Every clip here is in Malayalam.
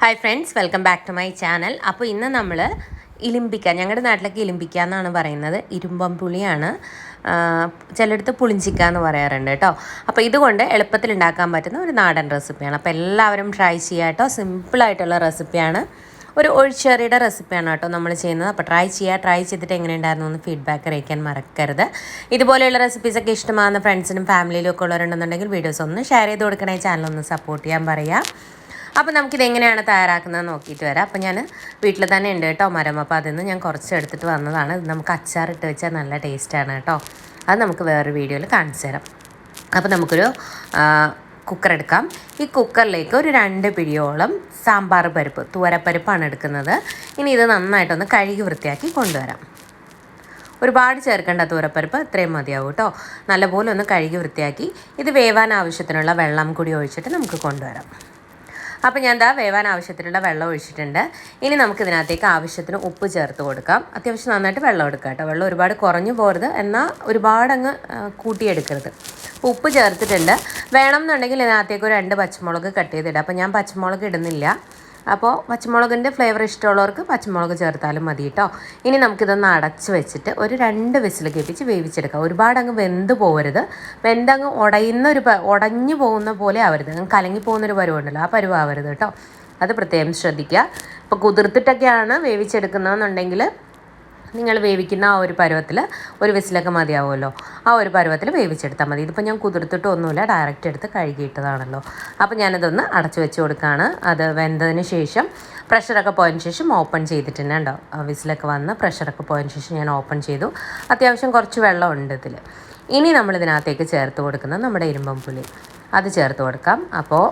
Hi friends welcome back to my channel അപ്പോൾ ഇന്ന് നമ്മൾ ഇലിമ്പിക്ക ഞങ്ങളുടെ നാട്ടിലൊക്കെ ഇലിമ്പിക്ക എന്നാണ് പറയുന്നത്. ഇരുമ്പം പുളിയാണ്. ചിലയിടത്ത് പുളിഞ്ചിക്ക എന്ന് പറയാറുണ്ട് കേട്ടോ. അപ്പോൾ ഇതുകൊണ്ട് എളുപ്പത്തിൽ ഉണ്ടാക്കാൻ പറ്റുന്ന ഒരു നാടൻ റെസിപ്പിയാണ്. അപ്പോൾ എല്ലാവരും ട്രൈ ചെയ്യുക കേട്ടോ. സിമ്പിളായിട്ടുള്ള റെസിപ്പിയാണ്. ഒരു ഒഴിച്ചേറിയുടെ റെസിപ്പിയാണ് കേട്ടോ നമ്മൾ ചെയ്യുന്നത്. അപ്പോൾ ട്രൈ ചെയ്യുക ട്രൈ ചെയ്തിട്ട് എങ്ങനെ ഉണ്ടായിരുന്നു എന്ന് ഫീഡ്ബാക്ക് അറിയിക്കാൻ മറക്കരുത്. ഇതുപോലെയുള്ള റെസിപ്പീസൊക്കെ ഇഷ്ടമാകുന്ന ഫ്രണ്ട്സിനും ഫാമിലിയിലും ഒക്കെ ഉള്ളവരുണ്ടെന്നുണ്ടെങ്കിൽ വീഡിയോസ് ഒന്ന് ഷെയർ ചെയ്ത് കൊടുക്കണേ. ചാനൽ ഒന്ന് സപ്പോർട്ട് ചെയ്യാൻ പറയാം. അപ്പോൾ നമുക്കിത് എങ്ങനെയാണ് തയ്യാറാക്കുന്നത് നോക്കിയിട്ട് വരാം. അപ്പോൾ ഞാൻ വീട്ടിൽ തന്നെ ഉണ്ട് കേട്ടോ മരം അപ്പോൾ അതിൽ നിന്ന് ഞാൻ കുറച്ച് എടുത്തിട്ട് വന്നതാണ്. ഇത് നമുക്ക് അച്ചാറിട്ട് വെച്ചാൽ നല്ല ടേസ്റ്റാണ് കേട്ടോ. അത് നമുക്ക് വേറൊരു വീഡിയോയിൽ കാണിച്ചു തരാം. അപ്പോൾ നമുക്കൊരു കുക്കർ എടുക്കാം. ഈ കുക്കറിലേക്ക് ഒരു രണ്ട് പിടിയോളം സാമ്പാർ പരിപ്പ് തൂരപ്പരിപ്പാണ് എടുക്കുന്നത്. ഇനി ഇത് നന്നായിട്ടൊന്ന് കഴുകി വൃത്തിയാക്കി കൊണ്ടുവരാം. ഒരുപാട് ചേർക്കേണ്ട തൂരപ്പരിപ്പ് ഇത്രയും മതിയാവും കേട്ടോ. നല്ലപോലെ ഒന്ന് കഴുകി വൃത്തിയാക്കി ഇത് വേവാൻ ആവശ്യത്തിനുള്ള വെള്ളം കൂടി ഒഴിച്ചിട്ട് നമുക്ക് കൊണ്ടുവരാം. അപ്പോൾ ഞാൻ എന്താ വേവാൻ ആവശ്യത്തിനുള്ള വെള്ളം ഒഴിച്ചിട്ടുണ്ട്. ഇനി നമുക്ക് ഇതിനകത്തേക്ക് ആവശ്യത്തിന് ഉപ്പ് ചേർത്ത് കൊടുക്കാം. അത്യാവശ്യം നന്നായിട്ട് വെള്ളം എടുക്കാം കേട്ടോ. വെള്ളം ഒരുപാട് കുറഞ്ഞു പോകരുത് എന്നാൽ ഒരുപാട് അങ്ങ് കൂട്ടിയെടുക്കരുത്. ഉപ്പ് ചേർത്തിട്ടുണ്ട്. വേണം എന്നുണ്ടെങ്കിൽ ഇതിനകത്തേക്ക് ഒരു രണ്ട് പച്ചമുളക് കട്ട് ചെയ്തിടാം. അപ്പോൾ ഞാൻ പച്ചമുളക് ഇടുന്നില്ല. അപ്പോൾ പച്ചമുളകിന്റെ ഫ്ലേവർ ഇഷ്ടമുള്ളവർക്ക് പച്ചമുളക് ചേർത്താലും മതി കേട്ടോ ഇനി നമുക്കിതൊന്ന് അടച്ച് വെച്ചിട്ട് ഒരു രണ്ട് വിസിൽ കേൾപ്പിച്ച് വേവിച്ചെടുക്കാം. ഒരുപാട് അങ്ങ് വെന്ത് പോകരുത് വെന്തങ്ങ് ഉടയുന്ന ഒരു ഉടഞ്ഞു പോകുന്ന പോലെ ആവരുത്. അങ്ങ് കലങ്ങി പോകുന്നൊരു പരുവുണ്ടല്ലോ ആ പരുവാവരുത് കേട്ടോ അത് പ്രത്യേകം ശ്രദ്ധിക്കുക. ഇപ്പോൾ കുതിർത്തിട്ടൊക്കെയാണ് വേവിച്ചെടുക്കുന്നതെന്നുണ്ടെങ്കിൽ നിങ്ങൾ വേവിക്കുന്ന ആ ഒരു പരുവത്തിൽ ഒരു വിസിലൊക്കെ മതിയാവുമല്ലോ. ആ ഒരു പരുവത്തിൽ വേവിച്ചെടുത്താൽ മതി. ഇതിപ്പോൾ ഞാൻ കുതിർത്തിട്ടൊന്നുമില്ല ഡയറക്റ്റ് എടുത്ത് കഴുകിയിട്ടതാണല്ലോ. അപ്പോൾ ഞാനിതൊന്ന് അടച്ചു വെച്ച് കൊടുക്കുകയാണ്. അത് വെന്തതിന് ശേഷം പ്രഷറൊക്കെ പോയതിന് ശേഷം ഓപ്പൺ ചെയ്തിട്ടുണ്ട് കേട്ടോ വിസിലൊക്കെ വന്ന് പ്രഷറൊക്കെ പോയതിന് ശേഷം ഞാൻ ഓപ്പൺ ചെയ്തു. അത്യാവശ്യം കുറച്ച് വെള്ളമുണ്ട് ഇതിൽ. ഇനി നമ്മൾ ഇതിനകത്തേക്ക് ചേർത്ത് കൊടുക്കുന്നത് നമ്മുടെ ഇരുമ്പം പുളി. അത് ചേർത്ത് കൊടുക്കാം. അപ്പോൾ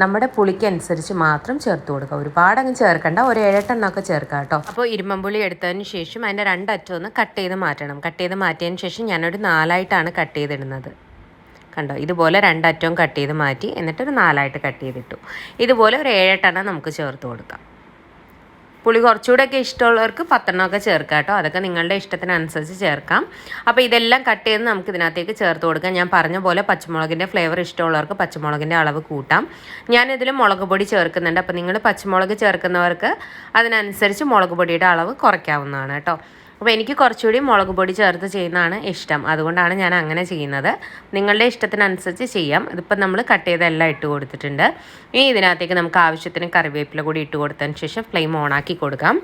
നമ്മുടെ പുളിക്കനുസരിച്ച് മാത്രം ചേർത്ത് കൊടുക്കുക ഒരുപാട് അങ്ങ് ചേർക്കണ്ട. ഒരു ഏഴെട്ടെണ്ണമൊക്കെ ചേർക്കാം കേട്ടോ. അപ്പോൾ ഇരുമ്പമ്പുളി എടുത്തതിന് ശേഷം അതിന്റെ രണ്ടറ്റം ഒന്ന് കട്ട് ചെയ്ത് മാറ്റണം. കട്ട് ചെയ്ത് മാറ്റിയതിന് ശേഷം ഞാനൊരു നാലായിട്ടാണ് കട്ട് ചെയ്തിടുന്നത്. കണ്ടോ? ഇതുപോലെ രണ്ടറ്റവും കട്ട് ചെയ്ത് മാറ്റി എന്നിട്ടൊരു നാലായിട്ട് കട്ട് ചെയ്തിട്ടു. ഇതുപോലെ ഒരു ഏഴെട്ടെണ്ണം നമുക്ക് ചേർത്ത് കൊടുക്കാം. പുളി കുറച്ചുകൂടെയൊക്കെ ഇഷ്ടമുള്ളവർക്ക് പത്തെണ്ണമൊക്കെ ചേർക്കാം കേട്ടോ. അതൊക്കെ നിങ്ങളുടെ ഇഷ്ടത്തിനനുസരിച്ച് ചേർക്കാം. അപ്പോൾ ഇതെല്ലാം കട്ട് ചെയ്ത് നമുക്ക് ഇതിനകത്തേക്ക് ചേർത്ത് കൊടുക്കാം. ഞാൻ പറഞ്ഞ പോലെ പച്ചമുളകിന്റെ ഫ്ലേവർ ഇഷ്ടമുള്ളവർക്ക് പച്ചമുളകിന്റെ അളവ് കൂട്ടാം. ഞാനിതിൽ മുളക് പൊടി ചേർക്കുന്നുണ്ട്. അപ്പോൾ നിങ്ങൾ പച്ചമുളക് ചേർക്കുന്നവർക്ക് അതിനനുസരിച്ച് മുളക് പൊടിയുടെ അളവ് കുറയ്ക്കാവുന്നതാണ് കേട്ടോ. അപ്പോൾ എനിക്ക് കുറച്ചുകൂടി മുളക് പൊടി ചേർത്ത് ചെയ്യുന്നതാണ് ഇഷ്ടം. അതുകൊണ്ടാണ് ഞാൻ അങ്ങനെ ചെയ്യുന്നത്. നിങ്ങളുടെ ഇഷ്ടത്തിനനുസരിച്ച് ചെയ്യാം. ഇതിപ്പോൾ നമ്മൾ കട്ട് ചെയ്തെല്ലാം ഇട്ട് കൊടുത്തിട്ടുണ്ട്. ഇനി ഇതിനകത്തേക്ക് നമുക്ക് ആവശ്യത്തിന് കറിവേപ്പില കൂടി ഇട്ട് കൊടുത്തതിന് ശേഷം ഫ്ലെയിം ഓണാക്കി കൊടുക്കാം.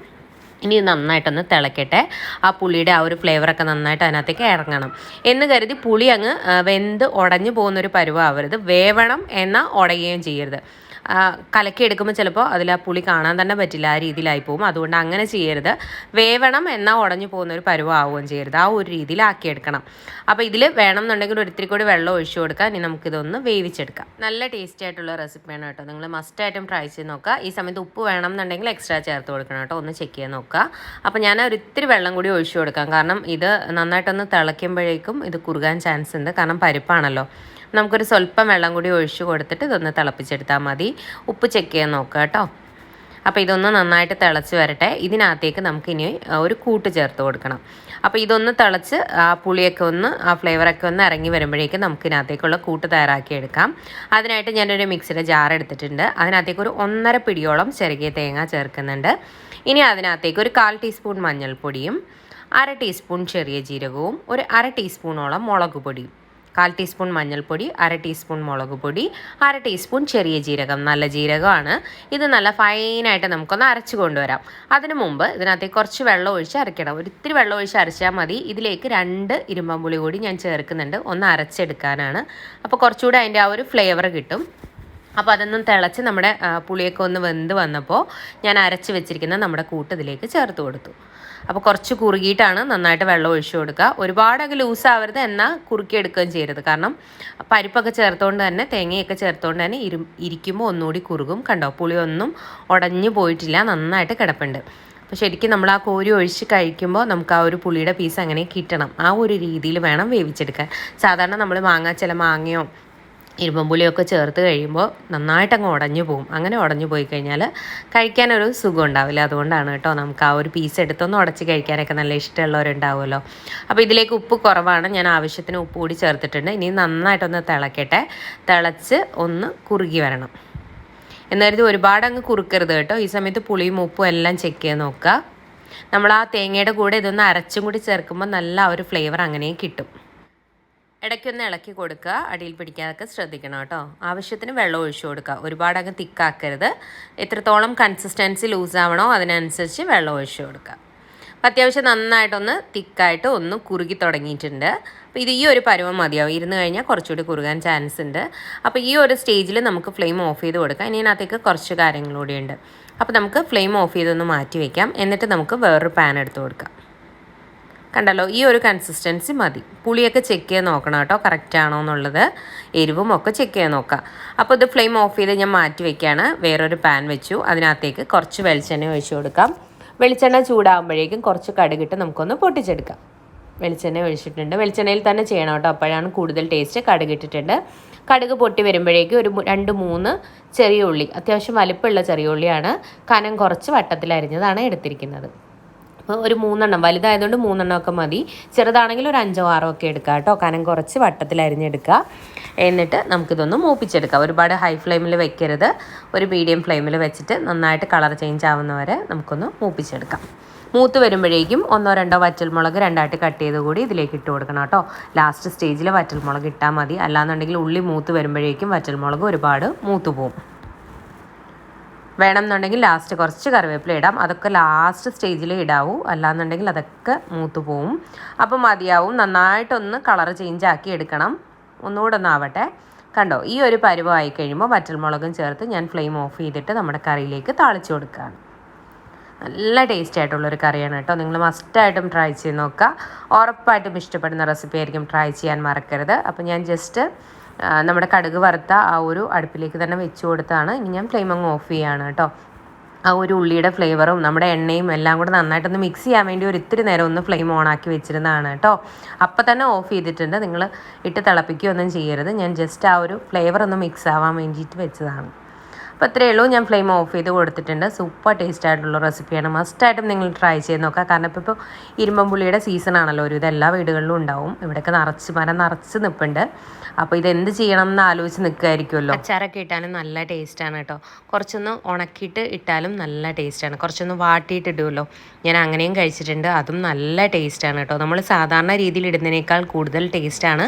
ഇനി നന്നായിട്ടൊന്ന് തിളക്കട്ടെ. ആ പുളിയുടെ ആ ഒരു ഫ്ലേവറൊക്കെ നന്നായിട്ട് അതിനകത്തേക്ക് ഇറങ്ങണം. എന്ന് കരുതി പുളി അങ്ങ് വെന്ത് ഉടഞ്ഞു പോകുന്നൊരു പരുവാവരുത്. വേവണം എന്നാൽ ഉടയുകയും ചെയ്യരുത്. ആ, കലക്കി എടുക്കുമ്പോൾ ചിലപ്പോൾ അതിൽ ആ പുളി കാണാൻ തന്നെ പറ്റില്ല ആ രീതിയിലായി പോകും. അതുകൊണ്ട് അങ്ങനെ ചെയ്യരുത്. വേവണം എന്നാൽ ഉടഞ്ഞു പോകുന്ന ഒരു പരുവാവുകയും ചെയ്യരുത്. ആ ഒരു രീതിയിലാക്കിയെടുക്കണം അപ്പോൾ ഇതിൽ വേണം എന്നുണ്ടെങ്കിൽ ഒരിത്തിരി കൂടി വെള്ളം ഒഴിച്ചു കൊടുക്കുക ഇനി നമുക്കിതൊന്ന് വേവിച്ചെടുക്കാം. നല്ല ടേസ്റ്റി ആയിട്ടുള്ള റെസിപ്പിയാണ് കേട്ടോ. നിങ്ങൾ മസ്റ്റ് മസ്റ്റായിട്ടും ട്രൈ ചെയ്ത് നോക്കുക. ഈ സമയത്ത് ഉപ്പ് വേണം എന്നുണ്ടെങ്കിൽ എക്സ്ട്രാ ചേർത്ത് കൊടുക്കണം കേട്ടോ. ഒന്ന് ചെക്ക് ചെയ്ത് നോക്കുക. അപ്പോൾ ഞാൻ ഒരിത്തിരി വെള്ളം കൂടി ഒഴിച്ചു കൊടുക്കാം. കാരണം ഇത് നന്നായിട്ടൊന്ന് തിളയ്ക്കുമ്പോഴേക്കും ഇത് കുറുകാൻ ചാൻസ് ഉണ്ട്. കാരണം പരിപ്പാണല്ലോ. നമുക്കൊരു സ്വല്പം വെള്ളം കൂടി ഒഴിച്ചു കൊടുത്തിട്ട് ഇതൊന്ന് തിളപ്പിച്ചെടുത്താൽ മതി. ഉപ്പ് ചെക്ക് ചെയ്യാൻ നോക്കുക കേട്ടോ. അപ്പോൾ ഇതൊന്ന് നന്നായിട്ട് തിളച്ച് വരട്ടെ. ഇതിനകത്തേക്ക് നമുക്കിനി ഇനി ഒരു കൂട്ട് ചേർത്ത് കൊടുക്കണം. അപ്പോൾ ഇതൊന്ന് തിളച്ച് ആ പുളിയൊക്കെ ഒന്ന് ആ ഫ്ലേവറൊക്കെ ഒന്ന് ഇറങ്ങി വരുമ്പോഴേക്കും നമുക്ക് ഇതിനകത്തേക്കുള്ള കൂട്ട് തയ്യാറാക്കി എടുക്കാം. അതിനായിട്ട് ഞാനൊരു മിക്സിയുടെ ജാർ എടുത്തിട്ടുണ്ട്. അതിനകത്തേക്ക് ഒരു ഒന്നര പിടിയോളം ചെറുകിയ തേങ്ങ ചേർക്കുന്നുണ്ട്. ഇനി അതിനകത്തേക്ക് ഒരു കാൽ ടീസ്പൂൺ മഞ്ഞൾപ്പൊടിയും അര ടീസ്പൂൺ ചെറിയ ജീരകവും ഒരു അര ടീസ്പൂണോളം മുളക് പൊടിയും. കാൽ ടീസ്പൂൺ മഞ്ഞൾപ്പൊടി അര ടീസ്പൂൺ മുളക് പൊടി അര ടീസ്പൂൺ ചെറിയ ജീരകം. നല്ല ജീരകമാണ്. ഇത് നല്ല ഫൈനായിട്ട് നമുക്കൊന്ന് അരച്ച് കൊണ്ടുവരാം. അതിന് മുമ്പ് ഇതിനകത്തേക്ക് കുറച്ച് വെള്ളം ഒഴിച്ച് അരയ്ക്കണം. ഒരു ഇത്തിരി വെള്ളം ഒഴിച്ച് അരച്ചാൽ മതി. ഇതിലേക്ക് രണ്ട് ഇരുമ്പമ്പുളി കൂടി ഞാൻ ചേർക്കുന്നുണ്ട്. ഒന്ന് അരച്ചെടുക്കാനാണ്. അപ്പോൾ കുറച്ചുകൂടി അതിന്റെ ആ ഒരു ഫ്ലേവർ കിട്ടും. അപ്പോൾ അതൊന്നും തിളച്ച് നമ്മുടെ പുളിയൊക്കെ ഒന്ന് വെന്ത് വന്നപ്പോൾ ഞാൻ അരച്ച് വെച്ചിരിക്കുന്ന നമ്മുടെ കൂട്ടത്തിലേക്ക് ചേർത്ത് കൊടുത്തു. അപ്പോൾ കുറച്ച് കുറുകിയിട്ടാണ് നന്നായിട്ട് വെള്ളം ഒഴിച്ചു കൊടുക്കുക. ഒരുപാട് അങ്ങ് ലൂസ് ആവരുത് എന്നാൽ കുറുക്കിയെടുക്കുകയും ചെയ്യരുത്. കാരണം പരിപ്പൊക്കെ ചേർത്തുകൊണ്ട് തന്നെ തേങ്ങയൊക്കെ ചേർത്തുകൊണ്ട് തന്നെ ഇരു ഇരിക്കുമ്പോൾ ഒന്നുകൂടി കുറുകും. കണ്ടോ? പുളിയൊന്നും ഉടഞ്ഞു പോയിട്ടില്ല. നന്നായിട്ട് കിടപ്പുണ്ട്. അപ്പോൾ ശരിക്കും നമ്മൾ ആ കോരി ഒഴിച്ച് കഴിക്കുമ്പോൾ നമുക്ക് ആ ഒരു പുളിയുടെ പീസ് അങ്ങനെ കിട്ടണം. ആ ഒരു രീതിയിൽ വേണം വേവിച്ചെടുക്കാൻ. സാധാരണ നമ്മൾ മാങ്ങ ചില മാങ്ങയോ ഇരുമ്പമ്പുളിയൊക്കെ ചേർത്ത് കഴിയുമ്പോൾ നന്നായിട്ട് അങ്ങ് ഉടഞ്ഞു പോകും അങ്ങനെ ഉടഞ്ഞു പോയി കഴിഞ്ഞാൽ കഴിക്കാനൊരു സുഖം ഉണ്ടാവില്ല. അതുകൊണ്ടാണ് കേട്ടോ നമുക്ക് ആ ഒരു പീസ് എടുത്തൊന്ന് ഉടച്ച് കഴിക്കാനൊക്കെ നല്ല ഇഷ്ടമുള്ളവരുണ്ടാവുമല്ലോ. അപ്പോൾ ഇതിലേക്ക് ഉപ്പ് കുറവാണ്. ഞാൻ ആവശ്യത്തിന് ഉപ്പ് കൂടി ചേർത്തിട്ടുണ്ട്. ഇനി നന്നായിട്ടൊന്ന് തിളക്കട്ടെ. തിളച്ച് ഒന്ന് കുറുകി വരണം. എന്നായിരുന്നു ഒരുപാട് അങ്ങ് കുറുക്കരുത് കേട്ടോ. ഈ സമയത്ത് പുളിയും ഉപ്പും എല്ലാം ചെക്ക് ചെയ്ത് നോക്കുക. നമ്മൾ ആ തേങ്ങയുടെ കൂടെ ഇതൊന്ന് അരച്ചും കൂടി ചേർക്കുമ്പോൾ നല്ല ഒരു ഫ്ലേവർ അങ്ങനെയും കിട്ടും. ഇടയ്ക്കൊന്ന് ഇളക്കി കൊടുക്കുക. അടിയിൽ പിടിക്കാതൊക്കെ ശ്രദ്ധിക്കണം കേട്ടോ. ആവശ്യത്തിന് വെള്ളം ഒഴിച്ചു കൊടുക്കുക. ഒരുപാട് അങ്ങ് തിക്കാക്കരുത്. എത്രത്തോളം കൺസിസ്റ്റൻസി ലൂസ് ആവണോ അതിനനുസരിച്ച് വെള്ളം ഒഴിച്ചു കൊടുക്കുക. അപ്പം അത്യാവശ്യം നന്നായിട്ടൊന്ന് തിക്കായിട്ട് ഒന്ന് കുറുകി തുടങ്ങിയിട്ടുണ്ട്. അപ്പോൾ ഇത് ഈ ഒരു പരുവം മതിയാവും. ഇരുന്ന് കഴിഞ്ഞാൽ കുറച്ചുകൂടി കുറുകാൻ ചാൻസ് ഉണ്ട്. അപ്പോൾ ഈ ഒരു സ്റ്റേജിൽ നമുക്ക് ഫ്ലെയിം ഓഫ് ചെയ്ത് കൊടുക്കാം. ഇനി അതിനകത്തേക്ക് കുറച്ച് കാര്യങ്ങളൂടെ ഉണ്ട്. അപ്പോൾ നമുക്ക് ഫ്ലെയിം ഓഫ് ചെയ്തൊന്ന് മാറ്റി വയ്ക്കാം എന്നിട്ട് നമുക്ക് വേറൊരു പാൻ എടുത്ത് കൊടുക്കാം. കണ്ടല്ലോ ഈ ഒരു കൺസിസ്റ്റൻസി മതി. പുളിയൊക്കെ ചെക്ക് ചെയ്ത് നോക്കണം കേട്ടോ കറക്റ്റ് ആണോ എന്നുള്ളത്. എരിവും ഒക്കെ ചെക്ക് ചെയ്ത് നോക്കുക അപ്പോൾ ഇത് ഫ്ലെയിം ഓഫ് ചെയ്ത് ഞാൻ മാറ്റി വയ്ക്കുകയാണ് വേറൊരു പാൻ വെച്ചു. അതിനകത്തേക്ക് കുറച്ച് വെളിച്ചെണ്ണ ഒഴിച്ചു കൊടുക്കാം. വെളിച്ചെണ്ണ ചൂടാകുമ്പോഴേക്കും കുറച്ച് കടുകിട്ട് നമുക്കൊന്ന് പൊട്ടിച്ചെടുക്കാം. വെളിച്ചെണ്ണ ഒഴിച്ചിട്ടുണ്ട്. വെളിച്ചെണ്ണയിൽ തന്നെ ചെയ്യണം കേട്ടോ. അപ്പോഴാണ് കൂടുതൽ ടേസ്റ്റ് കടുകിട്ടിട്ടുണ്ട്. കടുക് പൊട്ടി വരുമ്പോഴേക്കും ഒരു രണ്ട് മൂന്ന് ചെറിയ ഉള്ളി. അത്യാവശ്യം വലിപ്പമുള്ള ചെറിയ ഉള്ളിയാണ്. കനം കുറച്ച് വട്ടത്തിൽ അരിഞ്ഞതാണ് എടുത്തിരിക്കുന്നത്. അപ്പോൾ ഒരു മൂന്നെണ്ണം വലുതായതുകൊണ്ട് മൂന്നെണ്ണം ഒക്കെ മതി. ചെറുതാണെങ്കിൽ ഒരു അഞ്ചോ ആറോ ഒക്കെ എടുക്കുക കേട്ടോ. കനം കുറച്ച് വട്ടത്തിൽ അരിഞ്ഞെടുക്കുക. എന്നിട്ട് നമുക്കിതൊന്ന് മൂപ്പിച്ചെടുക്കാം. ഒരുപാട് ഹൈ ഫ്ലെയിമിൽ വെക്കരുത്. ഒരു മീഡിയം ഫ്ലെയിമിൽ വെച്ചിട്ട് നന്നായിട്ട് കളർ ചേഞ്ച് ആവുന്നവരെ നമുക്കൊന്ന് മൂപ്പിച്ചെടുക്കാം. മൂത്ത് വരുമ്പോഴേക്കും ഒന്നോ രണ്ടോ വറ്റൽമുളക് രണ്ടായിട്ട് കട്ട് ചെയ്ത് കൂടി ഇതിലേക്ക് ഇട്ട് കൊടുക്കണം കേട്ടോ. ലാസ്റ്റ് സ്റ്റേജിൽ വറ്റൽമുളക് ഇട്ടാൽ മതി. അല്ലാന്നുണ്ടെങ്കിൽ ഉള്ളി മൂത്ത് വരുമ്പോഴേക്കും വറ്റൽമുളക് ഒരുപാട് മൂത്ത് പോകും. വേണമെന്നുണ്ടെങ്കിൽ ലാസ്റ്റ് കുറച്ച് കറിവേപ്പില ഇടാം. അതൊക്കെ ലാസ്റ്റ് സ്റ്റേജിൽ ഇടാവൂ. അല്ലാന്നുണ്ടെങ്കിൽ അതൊക്കെ മൂത്ത് പോവും. അപ്പം മതിയാവും. നന്നായിട്ടൊന്ന് കളർ ചേഞ്ച് ആക്കി എടുക്കണം. ഒന്നുകൂടെ ഒന്നാവട്ടെ കണ്ടോ ഈ ഒരു പരുവമായി കഴിയുമ്പോൾ വറ്റൽമുളകും ചേർത്ത് ഞാൻ ഫ്ലെയിം ഓഫ് ചെയ്തിട്ട് നമ്മുടെ കറിയിലേക്ക് താളിച്ചു കൊടുക്കുകയാണ്. നല്ല ടേസ്റ്റി ആയിട്ടുള്ളൊരു കറിയാണ് കേട്ടോ. നിങ്ങൾ മസ്റ്റായിട്ടും ട്രൈ ചെയ്ത് നോക്കുക. ഉറപ്പായിട്ടും ഇഷ്ടപ്പെടുന്ന റെസിപ്പി ആയിരിക്കും ട്രൈ ചെയ്യാൻ മറക്കരുത്. അപ്പോൾ ഞാൻ ജസ്റ്റ് നമ്മുടെ കടുക് വറുത്ത ആ ഒരു അടുപ്പിലേക്ക് തന്നെ വെച്ച് കൊടുത്താണ്. ഇനി ഞാൻ ഫ്ലെയിം അങ്ങ് ഓഫ് ചെയ്യാണ് കേട്ടോ ആ ഒരു ഉള്ളിയുടെ ഫ്ലേവറും നമ്മുടെ എണ്ണയും എല്ലാം കൂടെ നന്നായിട്ടൊന്ന് മിക്സ് ചെയ്യാൻ വേണ്ടി ഒരു ഇത്തിരി നേരം ഒന്ന് ഫ്ലെയിം ഓൺ ആക്കി വെച്ചിരുന്നതാണ് കേട്ടോ അപ്പം തന്നെ ഓഫ് ചെയ്തിട്ടുണ്ട്. നിങ്ങൾ ഇട്ട് തിളപ്പിക്കുകയൊന്നും ചെയ്യരുത്. ഞാൻ ജസ്റ്റ് ആ ഒരു ഫ്ലേവർ ഒന്ന് മിക്സ് ആവാൻ വേണ്ടിയിട്ട് വെച്ചതാണ്. അപ്പോൾ ഇത്രയേ ഉള്ളൂ. ഞാൻ ഫ്ലെയിം ഓഫ് ചെയ്ത് കൊടുത്തിട്ടുണ്ട്. സൂപ്പർ ടേസ്റ്റ് ആയിട്ടുള്ള റെസിപ്പിയാണ്. മസ്റ്റായിട്ടും നിങ്ങൾ ട്രൈ ചെയ്ത് നോക്കുക. കാരണം ഇപ്പോൾ ഇപ്പോൾ ഇരുമ്പമ്പുള്ളിയുടെ സീസൺ ആണല്ലോ. ഒരു ഇത് എല്ലാ വീടുകളിലും ഉണ്ടാവും. ഇവിടെയൊക്കെ നിറച്ച് മരം നിറച്ച് നിൽപ്പുണ്ട് അപ്പോൾ ഇത് എന്ത് ചെയ്യണം എന്ന് ആലോചിച്ച് നിൽക്കുമായിരിക്കുമല്ലോ അച്ചാറൊക്കെ ഇട്ടാലും നല്ല ടേസ്റ്റാണ് കേട്ടോ. കുറച്ചൊന്ന് ഉണക്കിയിട്ട് ഇട്ടാലും നല്ല ടേസ്റ്റാണ് കുറച്ചൊന്ന് വാട്ടിയിട്ട് ഇടുമല്ലോ ഞാൻ അങ്ങനെയും കഴിച്ചിട്ടുണ്ട്. അതും നല്ല ടേസ്റ്റാണ് കേട്ടോ. നമ്മൾ സാധാരണ രീതിയിൽ ഇടുന്നതിനേക്കാൾ കൂടുതൽ ടേസ്റ്റാണ്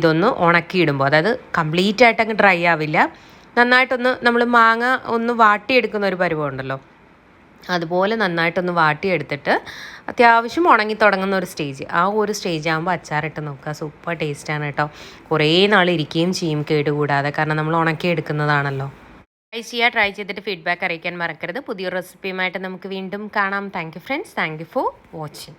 ഇതൊന്ന് ഉണക്കിയിടുമ്പോൾ. അതായത് കംപ്ലീറ്റ് ആയിട്ട് അങ്ങ് ഡ്രൈ ആവില്ല. നന്നായിട്ടൊന്ന് നമ്മൾ മാങ്ങ ഒന്ന് വാട്ടിയെടുക്കുന്ന ഒരു പരുവം ഉണ്ടല്ലോ. അതുപോലെ നന്നായിട്ടൊന്ന് വാട്ടിയെടുത്തിട്ട് അത്യാവശ്യം ഉണങ്ങി തുടങ്ങുന്ന ഒരു സ്റ്റേജ് ആ ഒരു സ്റ്റേജ് ആകുമ്പോൾ അച്ചാറിട്ട് നോക്കുക. സൂപ്പർ ടേസ്റ്റാണ് കേട്ടോ. കുറേ നാൾ ഇരിക്കുകയും ചെയ്യും കേടുകൂടാതെ. കാരണം നമ്മൾ ഉണക്കി എടുക്കുന്നതാണല്ലോ. ട്രൈ ചെയ്യുക. ട്രൈ ചെയ്തിട്ട് ഫീഡ്ബാക്ക് അറിയിക്കാൻ മറക്കരുത്. പുതിയൊരു റെസിപ്പിയുമായിട്ട് നമുക്ക് വീണ്ടും കാണാം. Thank you friends thank you for watching